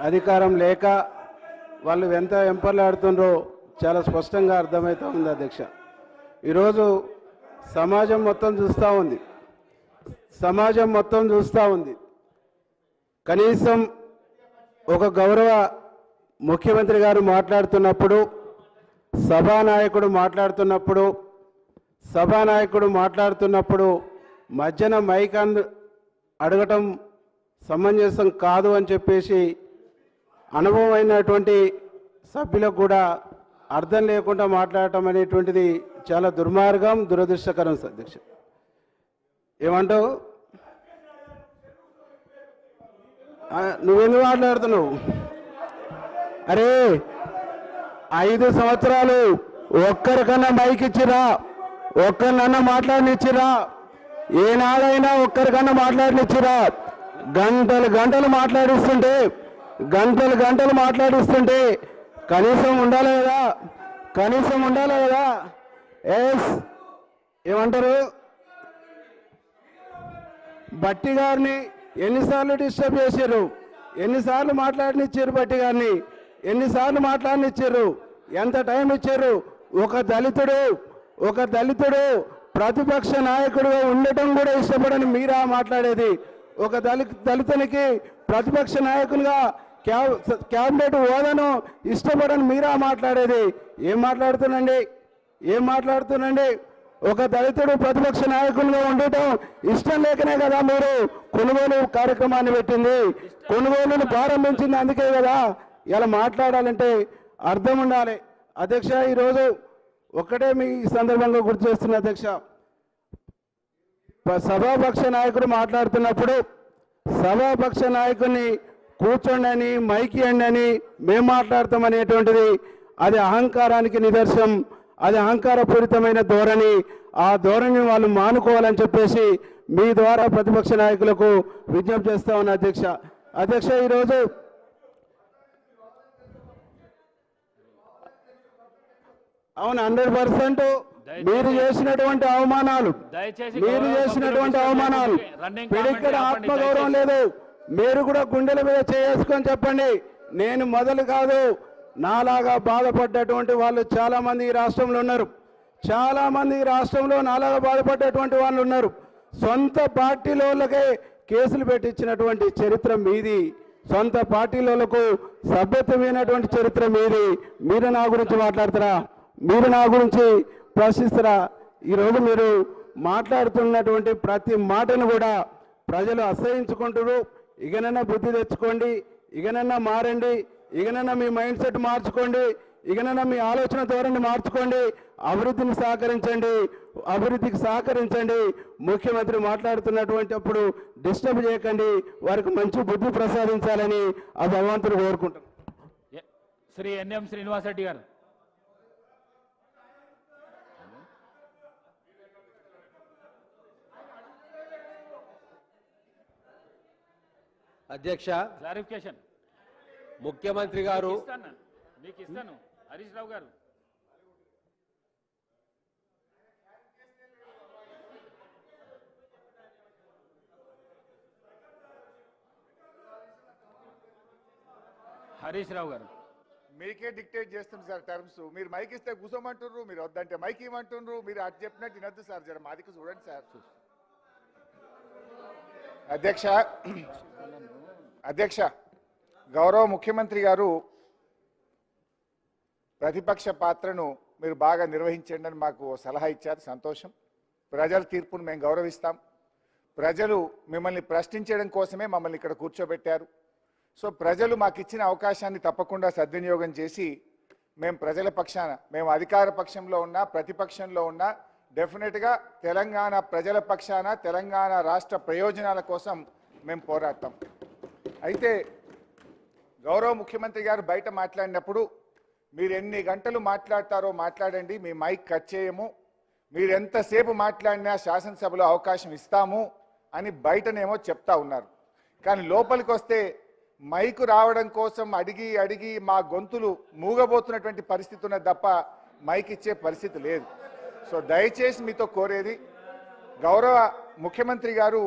అధికారం లేక వాళ్ళు ఎంత వెంపర్లాడుతుండ్రో చాలా స్పష్టంగా అర్థమవుతా ఉంది అధ్యక్ష. ఈరోజు సమాజం మొత్తం చూస్తూ ఉంది. సమాజం మొత్తం చూస్తూ ఉంది. కనీసం ఒక గౌరవ ముఖ్యమంత్రి గారు మాట్లాడుతున్నప్పుడు సభానాయకుడు మాట్లాడుతున్నప్పుడు సభానాయకుడు మాట్లాడుతున్నప్పుడు మధ్యన మైక్ అంద అడగటం సమంజసం కాదు అని చెప్పేసి అనుభవం అయినటువంటి సభ్యులకు కూడా అర్థం లేకుండా మాట్లాడటం అనేటువంటిది చాలా దుర్మార్గం దురదృష్టకరం అధ్యక్ష ఏమంటావు? నువ్వెందుకు మాట్లాడుతున్నావు? అరే ఐదు సంవత్సరాలు ఒక్కరికన్నా మైక్ ఇచ్చిరా ఒక్కరినన్నా మాట్లాడనిచ్చిరా ఏనాడైనా ఒక్కరికన్నా మాట్లాడనిచ్చిరా గంటలు గంటలు మాట్లాడిస్తుంటే గంటలు గంటలు మాట్లాడిస్తుంటే కనీసం ఉండాలి కదా? కనీసం ఉండాలి కదా? ఎస్ ఏమంటారు? బట్టి గారిని ఎన్నిసార్లు డిస్టర్బ్ చేశారు ఎన్నిసార్లు మాట్లాడినిచ్చారు బట్టి గారిని? ఎన్నిసార్లు మాట్లాడినిచ్చారు ఎంత టైం ఇచ్చారు ఒక దళితుడు ఒక దళితుడు ప్రతిపక్ష నాయకుడుగా ఉండటం కూడా ఇష్టపడని మీరా మాట్లాడేది? ఒక దళి దళితునికి ప్రతిపక్ష నాయకులుగా క్యాబినెట్ హోదాను ఇష్టపడని మీరా మాట్లాడేది? ఏం మాట్లాడుతున్నండి? ఏం మాట్లాడుతున్నండి? ఒక దళితుడు ప్రతిపక్ష నాయకులుగా ఉండటం ఇష్టం లేకనే కదా మీరు కొనుగోలు కార్యక్రమాన్ని పెట్టింది. కొనుగోలును ప్రారంభించింది అందుకే కదా. ఇలా మాట్లాడాలంటే అర్థం ఉండాలి. అధ్యక్ష ఈరోజు ఒక్కటే మీ ఈ సందర్భంగా గుర్తు చేస్తున్న అధ్యక్ష. సభాపక్ష నాయకుడు మాట్లాడుతున్నప్పుడు సభాపక్ష నాయకుడిని కూర్చోండి మైకి అని మేము మాట్లాడతాం అనేటువంటిది అది అహంకారానికి నిదర్శనం అది అహంకారపూరితమైన ధోరణి. ఆ ధోరణి వాళ్ళు మానుకోవాలని చెప్పేసి మీ ద్వారా ప్రతిపక్ష నాయకులకు విజ్ఞప్తి చేస్తా ఉన్నా అధ్యక్ష. అధ్యక్ష ఈరోజు అవును హండ్రెడ్ పర్సెంట్ మీరు చేసినటువంటి అవమానాలు మీరు చేసినటువంటి అవమానాలు కామెంట్ ఆత్మగౌరవం లేదు. మీరు కూడా గుండెల మీద చేసుకొని చెప్పండి. నేను మొదలు కాదు నాలాగా బాధపడ్డటువంటి వాళ్ళు చాలామంది ఈ రాష్ట్రంలో ఉన్నారు. చాలామంది ఈ రాష్ట్రంలో నాలాగా బాధపడ్డటువంటి వాళ్ళు ఉన్నారు. సొంత పార్టీలోళ్ళకే కేసులు పెట్టించినటువంటి చరిత్ర మీది. సొంత పార్టీలకు సభ్యత్వమైనటువంటి చరిత్ర మీది. మీరు నా గురించి మాట్లాడతారా? మీరు నా గురించి ప్రశ్నిస్తారా? ఈరోజు మీరు మాట్లాడుతున్నటువంటి ప్రతి మాటను కూడా ప్రజలు అసహించుకుంటున్నారు. ఇకనైనా బుద్ధి తెచ్చుకోండి ఇకనైనా మారండి ఇకనైనా మీ మైండ్ సెట్ మార్చుకోండి ఇకనైనా మీ ఆలోచన ధోరణి మార్చుకోండి అభివృద్ధిని సహకరించండి అభివృద్ధికి సహకరించండి. ముఖ్యమంత్రి మాట్లాడుతున్నటువంటి అప్పుడు డిస్టర్బ్ చేయకండి వారికి మంచి బుద్ధి ప్రసాదించాలని ఆ భగవంతుడు కోరుకుంటాం శ్రీ ఎన్ఎం శ్రీనివాసరెడ్డి గారు. అధ్యక్ష క్లారిఫికేషన్. ముఖ్యమంత్రి గారు మీకు ఇస్తాను. హరీష్ రావు గారు. హరీష్ రావు గారు. మీకే డిక్టేట్ చేస్తుంది సార్ టర్మ్స్. మీరు మైక్ ఇస్తే కూసోమంటుర్రు మీరు వద్దంటే మైక్ ఇవ్వమంటుర్రు మీరు అటు చెప్పినట్టు వినొద్దు సార్ జర మాదికి చూడండి సార్. అధ్యక్ష అధ్యక్ష గౌరవ ముఖ్యమంత్రి గారు ప్రతిపక్ష పాత్రను మీరు బాగా నిర్వహించండి అని మాకు ఓ సలహా ఇచ్చారు. సంతోషం. ప్రజల తీర్పును మేము గౌరవిస్తాం. ప్రజలు మిమ్మల్ని ప్రశ్నించడం కోసమే మమ్మల్ని ఇక్కడ కూర్చోబెట్టారు. సో ప్రజలు మాకు ఇచ్చిన అవకాశాన్ని తప్పకుండా సద్వినియోగం చేసి మేము ప్రజల పక్షాన మేము అధికార పక్షంలో ఉన్నా ప్రతిపక్షంలో ఉన్నా డెఫినెట్గా తెలంగాణ ప్రజల పక్షాన తెలంగాణ రాష్ట్ర ప్రయోజనాల కోసం మేము పోరాడతాం. అయితే గౌరవ ముఖ్యమంత్రి గారు బయట మాట్లాడినప్పుడు మీరు ఎన్ని గంటలు మాట్లాడతారో మాట్లాడండి మీ మైక్ కట్ చేయము మీరు ఎంతసేపు మాట్లాడినా శాసనసభలో అవకాశం ఇస్తాము అని బయటనేమో చెప్తా ఉన్నారు. కానీ లోపలికి వస్తే మైకు రావడం కోసం అడిగి అడిగి మా గొంతులు మూగబోతున్నటువంటి పరిస్థితి ఉన్నది తప్ప మైక్ ఇచ్చే పరిస్థితి లేదు. సో దయచేసి మీతో కోరేది గౌరవ ముఖ్యమంత్రి గారు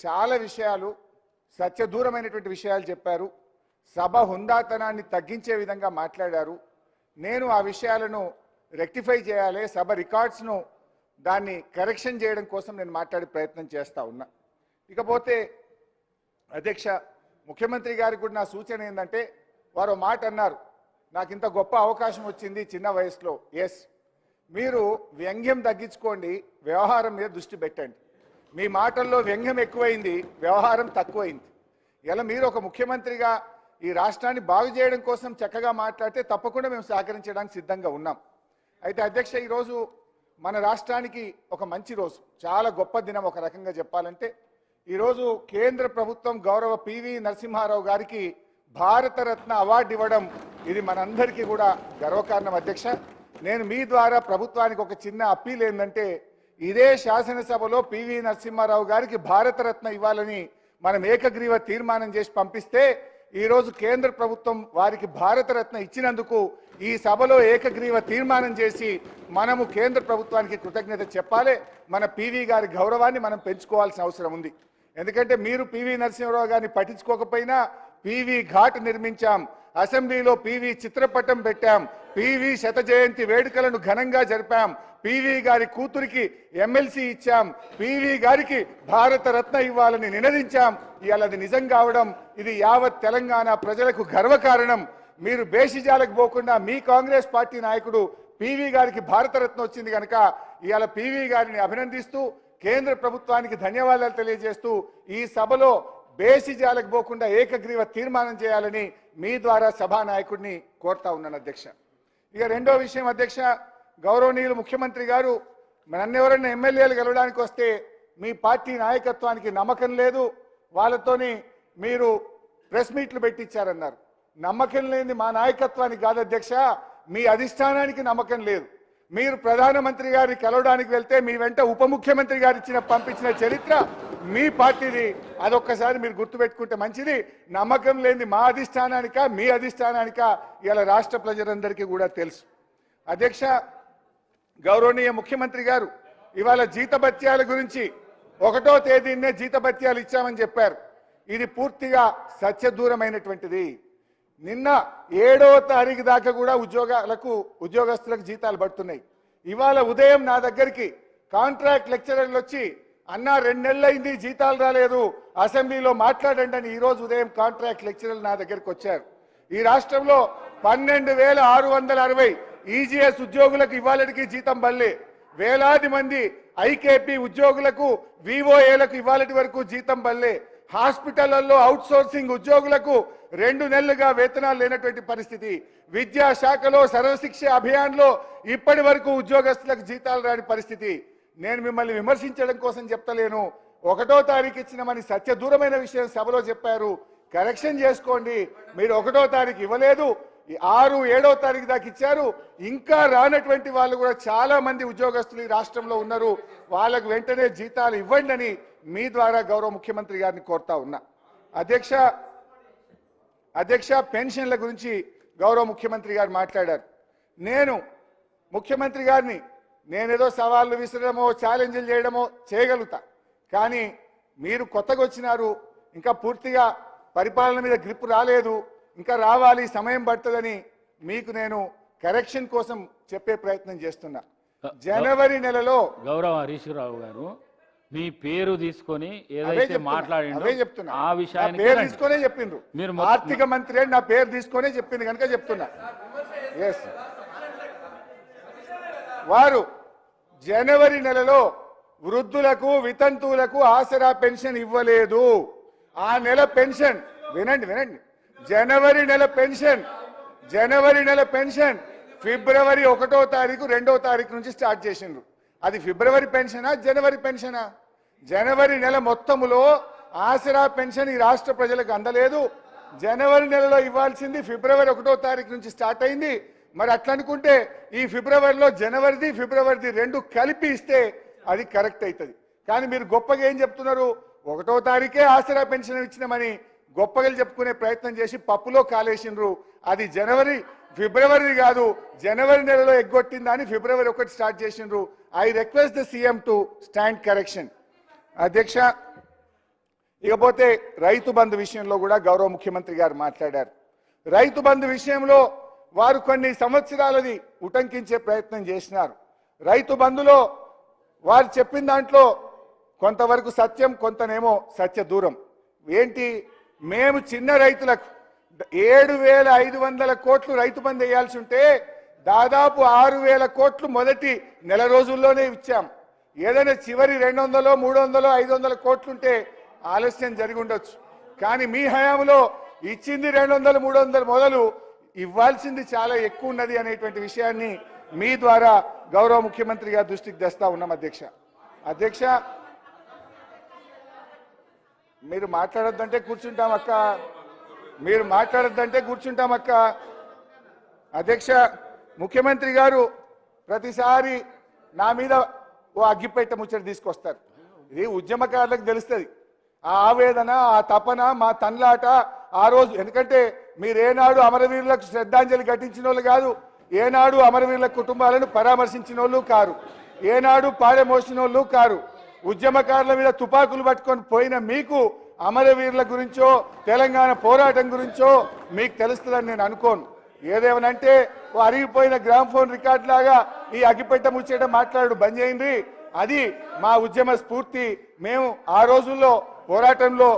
చాలా విషయాలు సత్యదూరమైనటువంటి విషయాలు చెప్పారు. సభ హుందాతనాన్ని తగ్గించే విధంగా మాట్లాడారు. నేను ఆ విషయాలను రెక్టిఫై చేయాలి సభ రికార్డ్స్ను దాన్ని కరెక్షన్ చేయడం కోసం నేను మాట్లాడే ప్రయత్నం చేస్తూ ఉన్నా. ఇకపోతే అధ్యక్ష ముఖ్యమంత్రి గారికి కూడా నా సూచన ఏంటంటే వారు మాట అన్నారు. నాకు ఇంత గొప్ప అవకాశం వచ్చింది చిన్న వయసులో. ఎస్ మీరు వ్యంగ్యం తగ్గించుకోండి వ్యవహారం మీద దృష్టి పెట్టండి. మీ మాటల్లో వ్యంగ్యం ఎక్కువైంది వ్యవహారం తక్కువైంది. ఇలా మీరు ఒక ముఖ్యమంత్రిగా ఈ రాష్ట్రాన్ని బాగు చేయడం కోసం చక్కగా మాట్లాడితే తప్పకుండా మేము సహకరించడానికి సిద్ధంగా ఉన్నాం. అయితే అధ్యక్ష ఈరోజు మన రాష్ట్రానికి ఒక మంచి రోజు చాలా గొప్ప దినం ఒక రకంగా చెప్పాలంటే. ఈరోజు కేంద్ర ప్రభుత్వం గౌరవ పివి నరసింహారావు గారికి భారతరత్న అవార్డు ఇవ్వడం ఇది మనందరికీ కూడా గర్వకారణం అధ్యక్ష. నేను మీ ద్వారా ప్రభుత్వానికి ఒక చిన్న అప్పీల్ ఏంటంటే ఇదే శాసనసభలో పివి నరసింహారావు గారికి భారతరత్న ఇవ్వాలని మనం ఏకగ్రీవ తీర్మానం చేసి పంపిస్తే ఈరోజు కేంద్ర ప్రభుత్వం వారికి భారతరత్న ఇచ్చినందుకు ఈ సభలో ఏకగ్రీవ తీర్మానం చేసి మనము కేంద్ర ప్రభుత్వానికి కృతజ్ఞత చెప్పాలి. మన పివి గారి గౌరవాన్ని మనం పెంచుకోవాల్సిన అవసరం ఉంది. ఎందుకంటే మీరు పివి నరసింహరావు గారిని పట్టించుకోకపోయినా పివి ఘాట్ నిర్మించాం. అసెంబ్లీలో పివి చిత్రపటం పెట్టాం. పివి శత జయంతి వేడుకలను ఘనంగా జరిపాం. పివి గారి కూతురికి ఎమ్మెల్సీ ఇచ్చాం. పివి గారికి భారత రత్న ఇవ్వాలని నినదించాం. ఇవాళ అది నిజం కావడం ఇది యావత్ తెలంగాణ ప్రజలకు గర్వకారణం మీరు బేషిజాలకు పోకుండా మీ కాంగ్రెస్ పార్టీ నాయకుడు పివి గారికి భారతరత్న వచ్చింది కనుక ఇవాళ పివి గారిని అభినందిస్తూ కేంద్ర ప్రభుత్వానికి ధన్యవాదాలు తెలియజేస్తూ ఈ సభలో బేసిజాలకు పోకుండా ఏకగ్రీవ తీర్మానం చేయాలని మీ ద్వారా సభా నాయకుడిని కోరుతా ఉన్నాను అధ్యక్ష. ఇక రెండో విషయం అధ్యక్ష గౌరవనీయులు ముఖ్యమంత్రి గారు నన్నెవరైనా ఎమ్మెల్యేలు గెలవడానికి వస్తే మీ పార్టీ నాయకత్వానికి నమ్మకం లేదు. వాళ్ళతోని మీరు ప్రెస్ మీట్లు పెట్టించారన్నారు. నమ్మకం లేని మా నాయకత్వానికి కాదు అధ్యక్ష మీ అధిష్టానానికి నమ్మకం లేదు. మీరు ప్రధానమంత్రి గారిని కలవడానికి వెళ్తే మీ వెంట ఉప ముఖ్యమంత్రి గారు ఇచ్చిన పంపించిన చరిత్ర మీ పార్టీది. అదొక్కసారి మీరు గుర్తుపెట్టుకుంటే మంచిది. నమ్మకం లేని మా అధిష్టానానిక మీ అధిష్టానానిక ఇలా రాష్ట్ర ప్రజలందరికీ కూడా తెలుసు. అధ్యక్ష గౌరవనీయ ముఖ్యమంత్రి గారు ఇవాళ జీతభత్యాల గురించి ఒకటో తేదీనే జీతభత్యాలు ఇచ్చామని చెప్పారు. ఇది పూర్తిగా సత్యదూరమైనటువంటిది. నిన్న ఏడవ తారీఖు దాకా కూడా ఉద్యోగాలకు ఉద్యోగస్తులకు జీతాలు పడుతున్నాయి. ఇవాళ ఉదయం నా దగ్గరికి కాంట్రాక్ట్ లెక్చరర్లు వచ్చి అన్నా రెండు నెలలైంది జీతాలు రాలేదు అసెంబ్లీలో మాట్లాడండి అని ఈరోజు ఉదయం కాంట్రాక్ట్ లెక్చరర్లు నా దగ్గరికి వచ్చారు. ఈ రాష్ట్రంలో పన్నెండు వేల ఆరు వందల అరవై ఈజీఎస్ ఉద్యోగులకు ఇవ్వాలడికి జీతం బల్లే వేలాది మంది ఐకేపీ ఉద్యోగులకు వివోఏలకు ఇవ్వాలటి వరకు జీతం బల్లే హాస్పిటళ్ళలో అవుట్ సోర్సింగ్ ఉద్యోగులకు రెండు నెలలుగా వేతనాలు లేనటువంటి పరిస్థితి. విద్యా శాఖలో సర్వశిక్ష అభియాన్లో ఇప్పటి వరకు ఉద్యోగస్తులకు జీతాలు రాని పరిస్థితి. నేను మిమ్మల్ని విమర్శించడం కోసం చెప్తలేను. ఒకటో తారీఖు ఇచ్చినమని సత్యదూరమైన విషయం సభలో చెప్పారు. కరెక్షన్ చేసుకోండి. మీరు ఒకటో తారీఖు ఇవ్వలేదు. ఆరు ఏడో తారీఖు దాకా ఇచ్చారు. ఇంకా రానటువంటి వాళ్ళు కూడా చాలా మంది ఉద్యోగస్తులు ఈ రాష్ట్రంలో ఉన్నారు. వాళ్ళకు వెంటనే జీతాలు ఇవ్వండి అని మీ ద్వారా గౌరవ ముఖ్యమంత్రి గారిని కోరుతా ఉన్నా. అధ్యక్ష అధ్యక్ష పెన్షన్ల గురించి గౌరవ ముఖ్యమంత్రి గారు మాట్లాడారు. నేను ముఖ్యమంత్రి గారిని నేనేదో సవాళ్ళు విసరడమో ఛాలెంజ్లు చేయడమో చేయగలుగుతా. కానీ మీరు కొత్తగా వచ్చినారు ఇంకా పూర్తిగా పరిపాలన మీద గ్రిప్ రాలేదు ఇంకా రావాలి సమయం పడుతుందని మీకు నేను కరెక్షన్ కోసం చెప్పే ప్రయత్నం చేస్తున్నా. జనవరి నెలలో గౌరవ హరీష్ రావు గారు మీ పేరు తీసుకొని ఏదైతే చెప్తున్నా ఆ నా విషయానికి పేరు. తీసుకొనే చెప్పిండ్రు. మీరు ఆర్థిక మంత్రి అని నా పేరు తీసుకొనే చెప్పింది కనుక చెప్తున్నా. ఎస్ వారు జనవరి నెలలో వృద్ధులకు వితంతువులకు ఆసరా పెన్షన్ ఇవ్వలేదు. ఆ నెల పెన్షన్ వినండి వినండి. జనవరి నెల పెన్షన్ జనవరి నెల పెన్షన్ ఫిబ్రవరి ఒకటో తారీఖు రెండో తారీఖు నుంచి స్టార్ట్ చేసిండ్రు. అది ఫిబ్రవరి పెన్షనా జనవరి పెన్షనా? జనవరి నెల మొత్తములో ఆసరా పెన్షన్ ఈ రాష్ట్ర ప్రజలకు అందలేదు. జనవరి నెలలో ఇవ్వాల్సింది ఫిబ్రవరి ఒకటో తారీఖు నుంచి స్టార్ట్ అయింది. మరి అట్లా అనుకుంటే ఈ ఫిబ్రవరిలో జనవరిది ఫిబ్రవరిది రెండు కలిపి ఇస్తే అది కరెక్ట్ అవుతుంది కానీ మీరు గొప్పగా ఏం చెప్తున్నారు? ఒకటో తారీఖే ఆసరా పెన్షన్ ఇచ్చినామని గొప్పగా చెప్పుకునే ప్రయత్నం చేసి పప్పులో కాలేసిండ్రు. అది జనవరి ఫిబ్రవరి కాదు జనవరి నెలలో ఎగ్గొట్టిందని అని ఫిబ్రవరి ఒకటి స్టార్ట్ చేసిండ్రు. I request the CM to stand correction అధ్యక్ష ఇకపోతే రైతు బంధు విషయంలో కూడా గౌరవ ముఖ్యమంత్రి గారు మాట్లాడారు. రైతు బంధు విషయంలో వారు కొన్ని సంవత్సరాలది ఉటంకించే ప్రయత్నం చేసినారు. రైతు బంధులో వారు చెప్పిన దాంట్లో కొంతవరకు సత్యం కొంతనేమో సత్య దూరం. ఏంటి? మేము చిన్న రైతులకు ఏడు వేల ఐదు వందల కోట్లు రైతు బంద్ వేయాల్సి ఉంటే దాదాపు ఆరు వేల కోట్లు మొదటి నెల రోజుల్లోనే ఇచ్చాం. ఏదైనా చివరి రెండు వందలో మూడు వందలో ఐదు వందల కోట్లుంటే ఆలస్యం జరిగి ఉండొచ్చు. కానీ మీ హయాంలో ఇచ్చింది రెండు వందలు మూడు వందలు మొదలు ఇవ్వాల్సింది చాలా ఎక్కువ ఉన్నది అనేటువంటి విషయాన్ని మీ ద్వారా గౌరవ ముఖ్యమంత్రి గారి దృష్టికి తెస్తా ఉన్నాం అధ్యక్ష. అధ్యక్ష మీరు మాట్లాడొద్దంటే కూర్చుంటాం అక్క. మీరు మాట్లాడద్దంటే కూర్చుంటాం అక్క అధ్యక్ష ముఖ్యమంత్రి గారు ప్రతిసారి నా మీద ఓ అగ్గిపెట్ట ముచ్చట తీసుకొస్తారు. ఇది ఉద్యమకారులకు తెలుస్తుంది. ఆ ఆవేదన ఆ తపన మా తన్లాట ఆ రోజు ఎందుకంటే మీరేనాడు అమరవీరులకు శ్రద్ధాంజలి ఘటించిన వాళ్ళు కాదు ఏనాడు అమరవీరుల కుటుంబాలను పరామర్శించిన వాళ్ళు కారు ఏనాడు పాడెమోసిన వాళ్ళు కారు ఉద్యమకారుల మీద తుపాకులు పట్టుకొని పోయిన మీకు అమరవీరుల గురించో తెలంగాణ పోరాటం గురించో మీకు తెలుస్తుందని నేను అనుకోను. ఏదేమనంటే ఓ అరిగిపోయిన గ్రామ్ ఫోన్ రికార్డ్ లాగా ఈ అగ్గిపెట్ట ముచ్చేట మాట్లాడు బంద్ చేయండి. అది మా ఉద్యమ స్ఫూర్తి. మేము ఆ రోజుల్లో పోరాటంలో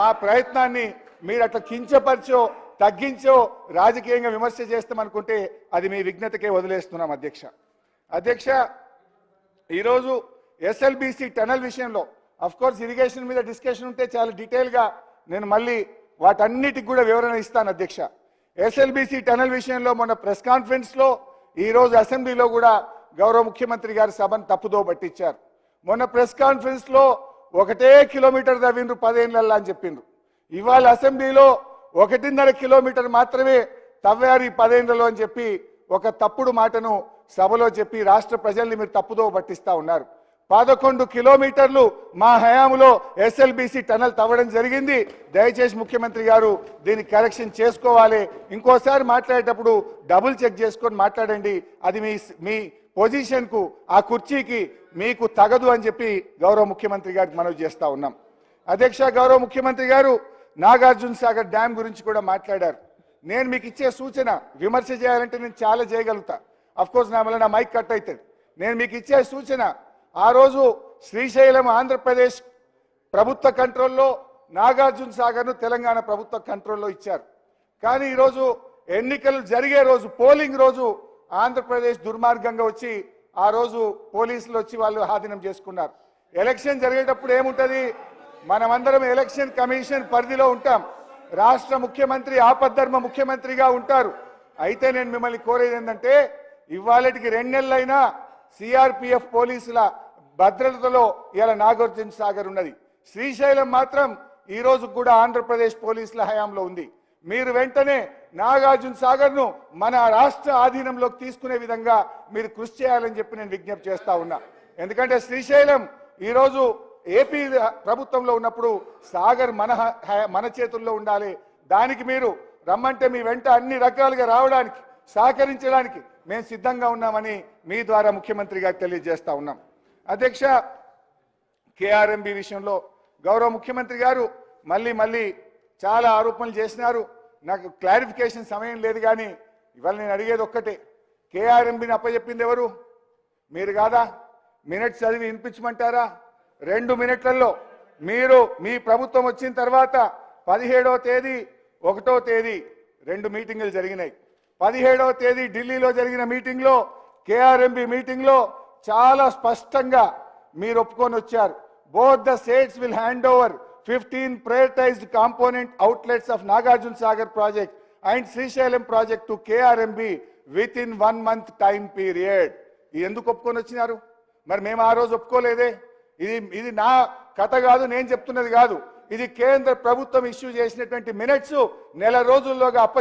మా ప్రయత్నాన్ని మీరు అట్లా కించపరిచో తగ్గించో రాజకీయంగా విమర్శ చేస్తామనుకుంటే అది మీ విఘ్నతకే వదిలేస్తున్నాం అధ్యక్ష. అధ్యక్ష ఈరోజు ఎస్ఎల్బిసి టనల్ విషయంలో కోర్స్ ఇరిగేషన్ మీద డిస్కషన్ ఉంటే చాలా డీటెయిల్గా నేను మళ్ళీ వాటన్నిటికి కూడా వివరణ ఇస్తాను అధ్యక్ష. ఎస్ఎల్బిసి టనల్ విషయంలో మొన్న ప్రెస్ కాన్ఫరెన్స్లో ఈరోజు అసెంబ్లీలో కూడా గౌరవ ముఖ్యమంత్రి గారి సభను తప్పుదో పట్టించారు. మొన్న ప్రెస్ కాన్ఫరెన్స్లో ఒకటే కిలోమీటర్ తవ్విండ్రు పదేళ్ళల్లా అని చెప్పిండ్రు. ఇవాళ అసెంబ్లీలో ఒకటిన్నర కిలోమీటర్ మాత్రమే తవ్వారు ఈ పదేళ్ళలో అని చెప్పి ఒక తప్పుడు మాటను సభలో చెప్పి రాష్ట్ర ప్రజల్ని మీరు తప్పుదో పట్టిస్తా ఉన్నారు. పదకొండు కిలోమీటర్లు మా హయాంలో ఎస్ఎల్బిసి టనల్ తవ్వడం జరిగింది. దయచేసి ముఖ్యమంత్రి గారు దీన్ని కరెక్షన్ చేసుకోవాలి. ఇంకోసారి మాట్లాడేటప్పుడు డబుల్ చెక్ చేసుకొని మాట్లాడండి. అది మీ మీ పొజిషన్కు ఆ కుర్చీకి మీకు తగదు అని చెప్పి గౌరవ ముఖ్యమంత్రి గారికి మనవి చేస్తా ఉన్నాం. అధ్యక్ష గౌరవ ముఖ్యమంత్రి గారు నాగార్జున సాగర్ డ్యామ్ గురించి కూడా మాట్లాడారు. నేను మీకు ఇచ్చే సూచన విమర్శ చేయాలంటే నేను చాలా చేయగలుగుతా. అఫ్కోర్స్ నా వల్ల నా మైక్ కట్ అవుతుంది నేను మీకు ఇచ్చే సూచన ఆ రోజు శ్రీశైలం ఆంధ్రప్రదేశ్ ప్రభుత్వ కంట్రోల్లో నాగార్జున సాగర్ను తెలంగాణ ప్రభుత్వ కంట్రోల్లో ఇచ్చారు. కానీ ఈరోజు ఎన్నికలు జరిగే రోజు పోలింగ్ రోజు ఆంధ్రప్రదేశ్ దుర్మార్గంగా వచ్చి ఆ రోజు పోలీసులు వచ్చి వాళ్ళు ఆధీనం చేసుకున్నారు. ఎలక్షన్ జరిగేటప్పుడు ఏముంటది? మనమందరం ఎలక్షన్ కమిషన్ పరిధిలో ఉంటాం. రాష్ట్ర ముఖ్యమంత్రి ఆపద్ధర్మ ముఖ్యమంత్రిగా ఉంటారు. అయితే నేను మిమ్మల్ని కోరేది ఏంటంటే ఇవాళటికి రెండు నెలలైనా సిఆర్పిఎఫ్ పోలీసుల భద్రతలో ఇలా నాగార్జున సాగర్ ఉన్నది. శ్రీశైలం మాత్రం ఈ రోజు కూడా ఆంధ్రప్రదేశ్ పోలీసుల హయాంలో ఉంది. మీరు వెంటనే నాగార్జున సాగర్ను మన రాష్ట్ర ఆధీనంలోకి తీసుకునే విధంగా మీరు కృషి చేయాలని చెప్పి నేను విజ్ఞప్తి చేస్తా ఉన్నా. ఎందుకంటే శ్రీశైలం ఈ రోజు ఏపీ ప్రభుత్వంలో ఉన్నప్పుడు సాగర్ మన మన చేతుల్లో ఉండాలి. దానికి మీరు రమ్మంటే మీ వెంట అన్ని రకాలుగా రావడానికి సహకరించడానికి మేము సిద్ధంగా ఉన్నామని మీ ద్వారా ముఖ్యమంత్రి గారికి తెలియజేస్తా ఉన్నాం. అధ్యక్ష కేఆర్ఎంబి విషయంలో గౌరవ ముఖ్యమంత్రి గారు మళ్ళీ మళ్ళీ చాలా ఆరోపణలు చేసినారు. నాకు క్లారిఫికేషన్ సమయం లేదు కానీ ఇవాళ నేను అడిగేది ఒక్కటే. కేఆర్ఎంబిని అప్పచెప్పింది ఎవరు? మీరు కాదా? మినిట్స్ చదివి వినిపించమంటారా? రెండు మినిట్లలో మీరు మీ ప్రభుత్వం వచ్చిన తర్వాత పదిహేడవ తేదీ ఒకటో తేదీ రెండు మీటింగులు జరిగినాయి. పదిహేడవ తేదీ ఢిల్లీలో జరిగిన మీటింగ్లో కేఆర్ఎంబి మీటింగ్లో చాలా స్పష్టంగా మీరు ఒప్పుకొని వచ్చారు. Both the states will hand over fifteen prioritised component outlets of Nagarjuna Sagar project and Srisailam project to KRMB with in one month time period ఇది ఎందుకు ఒప్పుకొని వచ్చినారు? మరి మేము ఆ రోజు ఒప్పుకోలేదే? ఇది ఇది నా కథ కాదు నేను చెప్తున్నది కాదు. ఇది కేంద్ర ప్రభుత్వం ఇష్యూ చేసినటువంటి మినిట్స్ నెల రోజుల్లోగా అప్ప